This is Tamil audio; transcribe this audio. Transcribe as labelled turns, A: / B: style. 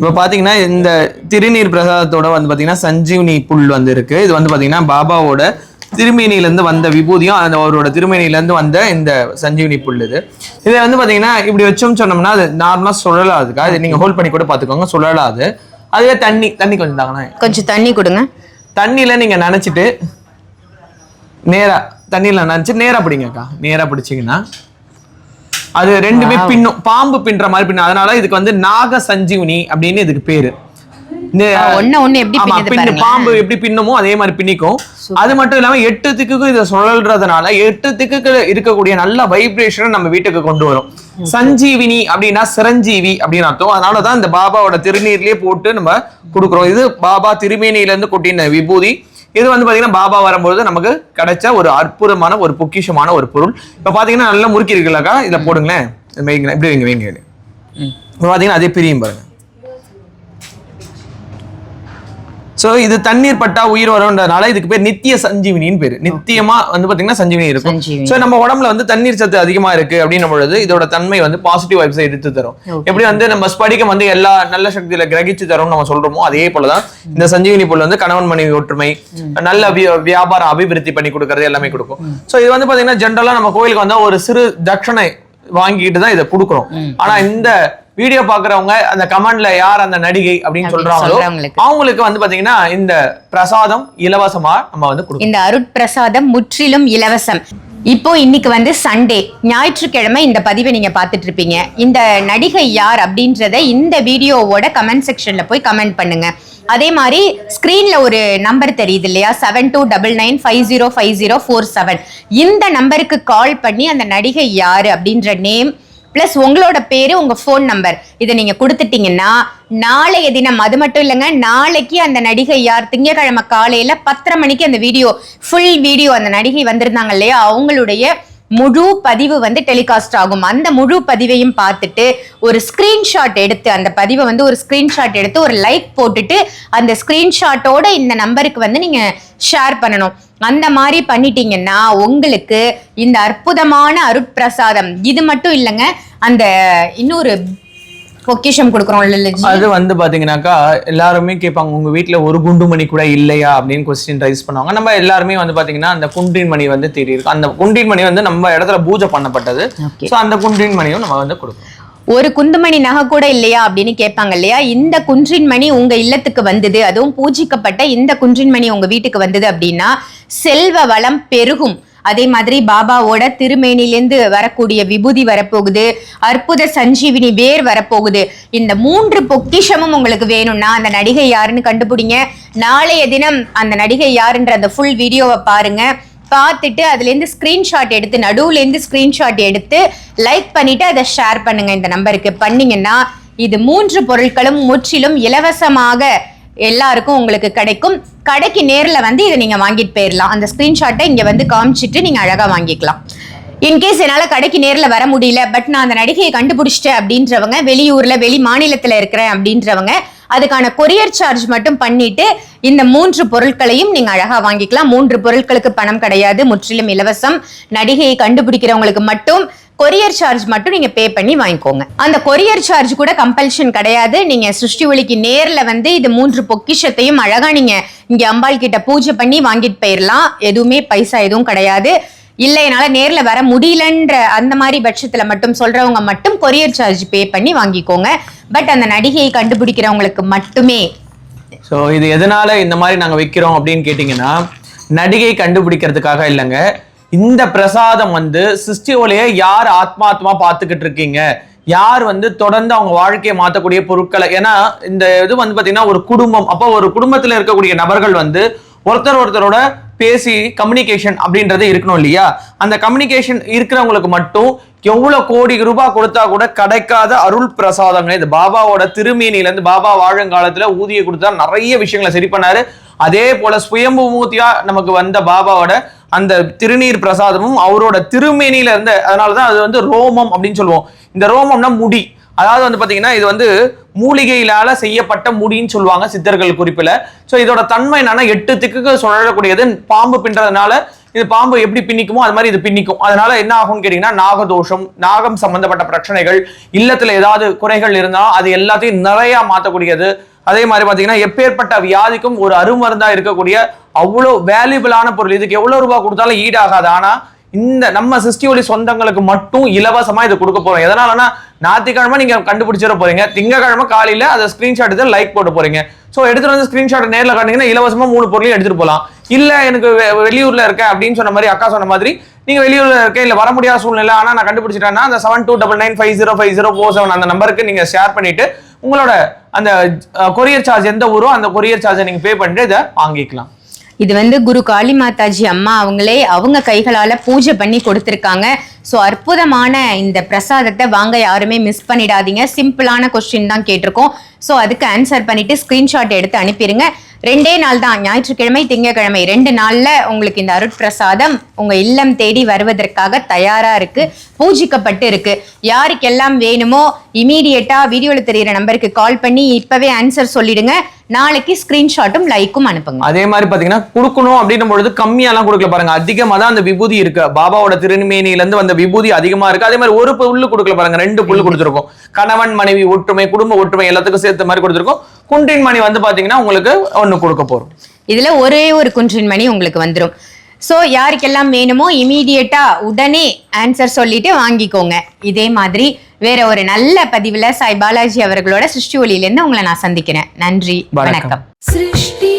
A: இப்போ பார்த்தீங்கன்னா இந்த திருநீர் பிரசாதத்தோட வந்து பார்த்தீங்கன்னா சஞ்சீவனி புல் வந்து இருக்கு. இது வந்து பார்த்தீங்கன்னா பாபாவோட திருமேனியிலேருந்து வந்த விபூதியும் அந்த அவரோட திருமேனியிலேருந்து வந்த இந்த சஞ்சீவனி புல் இது. இதை வந்து பார்த்தீங்கன்னா இப்படி வச்சோம்னு சொன்னோம்னா அது நார்மலாக சுழலாதுக்கா இது நீங்கள் ஹோல்ட் பண்ணி கூட பார்த்துக்கோங்க சுழலாது. அதுவே தண்ணி தண்ணி கொஞ்சம் தாங்கண்ணா.
B: கொஞ்சம் தண்ணி கொடுங்க.
A: தண்ணியில் நீங்கள் நினச்சிட்டு நேராக தண்ணியில் நினச்சி நேராக பிடிங்கக்கா. நேராக பிடிச்சிங்கன்னா அது ரெண்டுமே பின்னும் பாம்பு பின்ற மாதிரி பின்னும். அதனால இதுக்கு வந்து நாக சஞ்சீவனி அப்படின்னு இதுக்கு பேரு. பாம்பு எப்படி பின்னுமோ அதே மாதிரி பின்னிக்கும். அது மட்டும் இல்லாம எட்டு திக்குக்கும் இதை சுழல்றதுனால எட்டு திக்குக்கு இருக்கக்கூடிய நல்ல வைப்ரேஷனை நம்ம வீட்டுக்கு கொண்டு வரும். சஞ்சீவினி அப்படின்னா சிரஞ்சீவி அப்படின்னு அர்த்தம். அதனாலதான் இந்த பாபாவோட திருநீர்லயே போட்டு நம்ம கொடுக்குறோம். இது பாபா திருமேனியில இருந்து கொட்டின விபூதி. இது வந்து பாத்தீங்கன்னா பாபா வரும்போது நமக்கு கிடைச்ச ஒரு அற்புதமான ஒரு பொக்கிஷமான ஒரு பொருள். இப்ப பாத்தீங்கன்னா நல்லா முறுக்கி இருக்குல்லக்கா? இதுல போடுங்களேன். இது வைங்களேன் இப்படி வைங்க வைங்க இப்ப பாத்தீங்கன்னா அதே பிரியும் பாருங்க. சோ இது தண்ணீர் பட்டா உயிர் வரும்ன்றதுனால இதுக்கு பேர் நித்திய சஞ்சீவினின்னு பேரு. நித்தியமா வந்து பாத்தீங்கன்னா சஞ்சீவினி இருக்கும். சோ நம்ம உடம்புல வந்து தண்ணீர் சத்து அதிகமா இருக்கு அப்படின்னும் பொழுது இதோட தன்மை வந்து பாசிட்டிவ் வைப்ஸை எடுத்து தரும். எப்படி வந்து நம்ம ஸ்படிகம் வந்து எல்லா நல்ல சக்தியில கிரகிச்சு தரும் நம்ம சொல்றோமோ அதே போலதான் இந்த சஞ்சீவினி பொருள் வந்து கணவன் மனைவி ஒற்றுமை நல்ல வியாபாரம் அபிவிருத்தி பண்ணி கொடுக்கறது எல்லாமே கொடுக்கும். சோ இது வந்து பாத்தீங்கன்னா ஜென்ரலா நம்ம கோயிலுக்கு வந்தா ஒரு சிறு தட்சணை வாங்கிட்டு தான் இதை கொடுக்குறோம். ஆனா இந்த வீடியோ பாக்குறவங்க அந்த கமெண்ட்ல யார் அந்த நடிகை அப்படின்னு
B: அப்படி
A: சொல்றாங்களோ. அவங்களுக்கு வந்து பாத்தீங்கன்னா இந்த பிரசாதம் இலவசமா நம்ம வந்து
B: இந்த அருட்பிரசாதம் முற்றிலும் இலவசம். இப்போ இன்னைக்கு வந்து சண்டே. ஞாயிற்றுக்கிழமை இந்த பதிவை நீங்க பார்த்துட்டு இருப்பீங்க. இந்த நடிகை யார் அப்படின்றத இந்த வீடியோவோட கமெண்ட் செக்ஷன்ல போய் கமெண்ட் பண்ணுங்க. அதே மாதிரி ஸ்க்ரீன்ல ஒரு நம்பர் தெரியுது இல்லையா? Seven two double nine five zero five zero four seven இந்த நம்பருக்கு கால் பண்ணி அந்த நடிகை யாரு அப்படின்ற நேம் ப்ளஸ் உங்களோட பேரு உங்க ஃபோன் நம்பர் இதை நீங்க கொடுத்துட்டீங்கன்னா நாளைய தினம் அது மட்டும் இல்லைங்க நாளைக்கு அந்த நடிகை யார்? திங்கட்கிழமை காலையில பத்தரை மணிக்கு அந்த வீடியோ ஃபுல் வீடியோ அந்த நடிகை வந்திருந்தாங்க இல்லையா? அவங்களுடைய முழு பதிவு வந்து டெலிகாஸ்ட் ஆகும். அந்த முழு பதிவையும் பார்த்துட்டு ஒரு ஸ்கிரீன்ஷாட் எடுத்து அந்த பதிவை வந்து ஒரு ஸ்கிரீன்ஷாட் எடுத்து ஒரு லைக் போட்டுட்டு அந்த ஸ்கிரீன்ஷாட்டோட இந்த நம்பருக்கு வந்து நீங்க ஷேர் பண்ணணும். அந்த மாதிரி பண்ணிட்டீங்கன்னா உங்களுக்கு இந்த அற்புதமான அருட்பிரசாதம் இது மட்டும் இல்லைங்க அந்த இன்னொரு பொக்கிஷம் கொடுக்குறோம்ல லஜி?
A: அது வந்து பாத்தீங்கன்னாக்கா எல்லாருமே கேட்பாங்க உங்க வீட்ல ஒரு குண்டு மணி கூட இல்லையா அப்படின்னு கொஸ்டின் ரைஸ் பண்ணுவாங்க. நம்ம எல்லாருமே வந்து பாத்தீங்கன்னா அந்த குண்டின் மணி வந்து தேடி இருக்கு அந்த குண்டின் மணி வந்து நம்ம இடத்துல பூஜை பண்ணப்பட்டது. சோ அந்த குண்டின் மணியும் நம்ம வந்து கொடுக்கணும்
B: ஒரு குந்துமணி நகை கூட இல்லையா அப்படின்னு கேட்பாங்க இல்லையா? இந்த குன்றின் மணி உங்க இல்லத்துக்கு வந்தது அதுவும் பூஜிக்கப்பட்ட இந்த குன்றின் மணி உங்க வீட்டுக்கு வந்தது அப்படின்னா செல்வ வளம் பெருகும். அதே மாதிரி பாபாவோட திருமேனிலேருந்து வரக்கூடிய விபூதி வரப்போகுது அற்புத சஞ்சீவினி வேர் வரப்போகுது. இந்த மூன்று பொக்கிஷமும் உங்களுக்கு வேணும்னா அந்த நடிகை யாருன்னு கண்டுபிடிங்க. நாளைய தினம் அந்த நடிகை யாருன்ற அந்த ஃபுல் வீடியோவை பாருங்க. பார்த்துட்டு அதுலேருந்து ஸ்க்ரீன்ஷாட் எடுத்து நடுவுலேருந்து ஸ்க்ரீன்ஷாட் எடுத்து லைக் பண்ணிட்டு அதை ஷேர் பண்ணுங்க இந்த நம்பருக்கு பண்ணிங்கன்னா இது மூன்று பொருட்களும் முற்றிலும் இலவசமாக எல்லாருக்கும் உங்களுக்கு கிடைக்கும். கடைக்கு நேரில் வந்து இதை நீங்கள் வாங்கிட்டு போயிடலாம் அந்த ஸ்க்ரீன்ஷாட்டை இங்கே வந்து காமிச்சிட்டு நீங்கள் அழகாக வாங்கிக்கலாம். இன்கேஸ் என்னால் கடைக்கு நேரில் வர முடியல பட் நான் அந்த நடிகையை கண்டுபிடிச்சிட்டேன் அப்படின்றவங்க வெளியூரில் வெளி மாநிலத்தில் இருக்கிறேன் அப்படின்றவங்க அதுக்கான கொரியர் சார்ஜ் மட்டும் பண்ணிட்டு இந்த மூன்று பொருட்களையும் நீங்க அழகா வாங்கிக்கலாம். மூன்று பொருட்களுக்கு பணம் கிடையாது. முற்றிலும் இலவசம். நடிகையை கண்டுபிடிக்கிறவங்களுக்கு மட்டும் கொரியர் சார்ஜ் மட்டும் நீங்க பே பண்ணி வாங்கிக்கோங்க. அந்த கொரியர் சார்ஜ் கூட கம்பல்ஷன் கிடையாது. நீங்க சிருஷ்டி ஒளிக்கு நேர்ல வந்து இது மூன்று பொக்கிஷத்தையும் அழகா நீங்க இங்க அம்பாள் கிட்ட பூஜை பண்ணி வாங்கிட்டு போயிடலாம் எதுவுமே பைசா எதுவும் கிடையாது. இல்ல என்னால நேர்ல வர முடியலன்ற அந்த மாதிரி பட்சத்துல மட்டும் சொல்றவங்க மட்டும் கொரியர் சார்ஜ் பே பண்ணி வாங்கிக்கோங்க. பட் அந்த நடிகையை கண்டுபிடிக்கிறவங்களுக்கு மட்டுமே.
A: ஸோ இது எதனால இந்த மாதிரி நாங்க வைக்கிறோம் அப்படின்னு கேட்டீங்கன்னா நடிகை கண்டுபிடிக்கிறதுக்காக இல்லைங்க. இந்த பிரசாதம் வந்து சிருஷ்டியோலைய யார் ஆத்மாத்மா பார்த்துக்கிட்டு இருக்கீங்க? யார் வந்து தொடர்ந்து அவங்க வாழ்க்கையை மாற்றக்கூடிய பொருட்களை? ஏன்னா இந்த இது வந்து பார்த்தீங்கன்னா ஒரு குடும்பம். அப்போ ஒரு குடும்பத்தில் இருக்கக்கூடிய நபர்கள் வந்து ஒருத்தர் ஒருத்தரோட பேசி கம்யூனிகேஷன் அப்படின்றது இருக்கணும் இல்லையா? அந்த கம்யூனிகேஷன் இருக்கிறவங்களுக்கு மட்டும் எவ்வளவு கோடி ரூபாய் கொடுத்தா கூட கிடைக்காத அருள் பிரசாதங்கள் இது பாபாவோட திருமேனில இருந்து பாபா வாழுங்காலத்துல ஊதிய கொடுத்தா நிறைய விஷயங்களை சரி பண்ணாரு. அதே போல சுயம்பு மூர்த்தியா நமக்கு வந்த பாபாவோட அந்த திருநீர் பிரசாதமும் அவரோட திருமேனில இருந்து அதனாலதான் அது வந்து ரோமம் அப்படின்னு சொல்லுவோம். இந்த ரோமம்னா முடி. அதாவது வந்து பார்த்தீங்கன்னா இது வந்து மூலிகையிலால செய்யப்பட்ட முடின்னு சொல்லுவாங்க சித்தர்கள் குறிப்பில். ஸோ இதோட தன்மை என்னன்னா எட்டு திக்குக்கு சுழலக்கூடியது. பாம்பு பின்றதுனால இது பாம்பு எப்படி பின்னிக்குமோ அது மாதிரி இது பின்னிக்கும். அதனால என்ன ஆகும்னு கேட்டீங்கன்னா நாகதோஷம் நாகம் சம்பந்தப்பட்ட பிரச்சனைகள் இல்லத்துல ஏதாவது குறைகள் இருந்தாலும் அது எல்லாத்தையும் நிறைய மாற்றக்கூடியது அதே மாதிரி பார்த்தீங்கன்னா எப்பேற்பட்ட வியாதிக்கும் ஒரு அருமருந்தாக இருக்கக்கூடிய அவ்வளோ வேல்யூபிளான பொருள். இதுக்கு எவ்வளோ ரூபாய் கொடுத்தாலும் ஈடாகாது. ஆனால் இந்த நம்ம சிஸ்டி சொந்தங்களுக்கு மட்டும் இலவசமா இது கொடுக்க போறோம். எதனாலனா ஞாயிற்றுக்கிழமை நீங்க கண்டுபிடிச்சிட போறீங்க. திங்கக்கிழமை காலையில அதை ஸ்கிரீன்ஷாட் எடுத்து லைக் போட்டு போறீங்க. ஸோ எடுத்துட்டு வந்து ஸ்கிரீன்ஷாட் நேரில் காட்டிங்கன்னா இலவசமா மூணு பொருளையும் எடுத்துட்டு போகலாம் இல்ல எனக்கு வெ- வெளியூர்ல இருக்கேன் அப்படின்னு சொன்ன மாதிரி அக்கா சொன்ன மாதிரி நீங்க வெளியூர்ல இருக்கேன் இல்ல வர முடியாத சூழ்நிலை ஆனா நான் கண்டுபிடிச்சிட்டேன்னா அந்த seven two double nine five zero five zero four seven அந்த நம்பருக்கு நீங்க ஷேர் பண்ணிட்டு உங்களோட அந்த கொரியர் சார்ஜ் எந்த ஊரோ அந்த கொரியர் சார்ஜை நீங்க பே பண்ணிட்டு இதை வாங்கிக்கலாம்.
B: இது வந்து குரு காளி மாதாஜி அம்மா அவங்களே அவங்க கைகளால பூஜை பண்ணி கொடுத்துருக்காங்க. ஸோ அற்புதமான இந்த பிரசாதத்தை வாங்க யாருமே மிஸ் பண்ணிடாதீங்க. சிம்பிளான கொஸ்டின் தான் கேட்டிருக்கோம். ஸோ அதுக்கு ஆன்சர் பண்ணிட்டு ஸ்கிரீன்ஷாட் எடுத்து அனுப்பிடுங்க ரெண்டே நாள் தான் ஞாயிற்றுக்கிழமை திங்கக்கிழமை ரெண்டு நாள்ல உங்களுக்கு இந்த அருட்பிரசாதம் உங்க இல்லம் தேடி வருவதற்காக தயாரா இருக்கு பூஜிக்கப்பட்டு இருக்கு. யாருக்கெல்லாம் வேணுமோ இமீடியட்டா வீடியோல தெரியிற நம்பருக்கு கால் பண்ணி இப்பவே ஆன்சர் சொல்லிடுங்க. நாளைக்கு ஸ்கிரீன்ஷாட்டும் லைக்கும் அனுப்புங்க.
A: அதே மாதிரி பாத்தீங்கன்னா கொடுக்கணும் அப்படின்னும் பொழுது கம்மியாலாம் கொடுக்கல பாருங்க. அதிகமா தான் அந்த விபூதி இருக்கு. பாபாவோட திருநீல இருந்து வந்த விபூதி அதிகமா இருக்கு. அதே மாதிரி ஒரு புல்லு கொடுக்கல பாருங்க. ரெண்டு புல்லு கொடுத்துருக்கோம். கணவன் மனைவி ஒற்றுமை குடும்ப ஒற்றுமை எல்லாத்துக்கும் சேர்த்த மாதிரி கொடுத்துருக்கோம். குன்றின் மணி வந்து பாத்தீங்கன்னா உங்களுக்கு ஒண்ணு கொடுக்க போறோம்.
B: இதுல ஒரே ஒரு குன்றின் மணி உங்களுக்கு வந்துடும் ஸோ யாருக்கெல்லாம் வேணுமோ இமீடியட்டா உடனே ஆன்சர் சொல்லிட்டு வாங்கிக்கோங்க. இதே மாதிரி வேற ஒரு நல்ல பதிவுல சாய் பாலாஜி அவர்களோட சிருஷ்டி ஒளியிலேருந்து உங்களை நான் சந்திக்கிறேன். நன்றி.
A: வணக்கம்.
C: சிருஷ்டி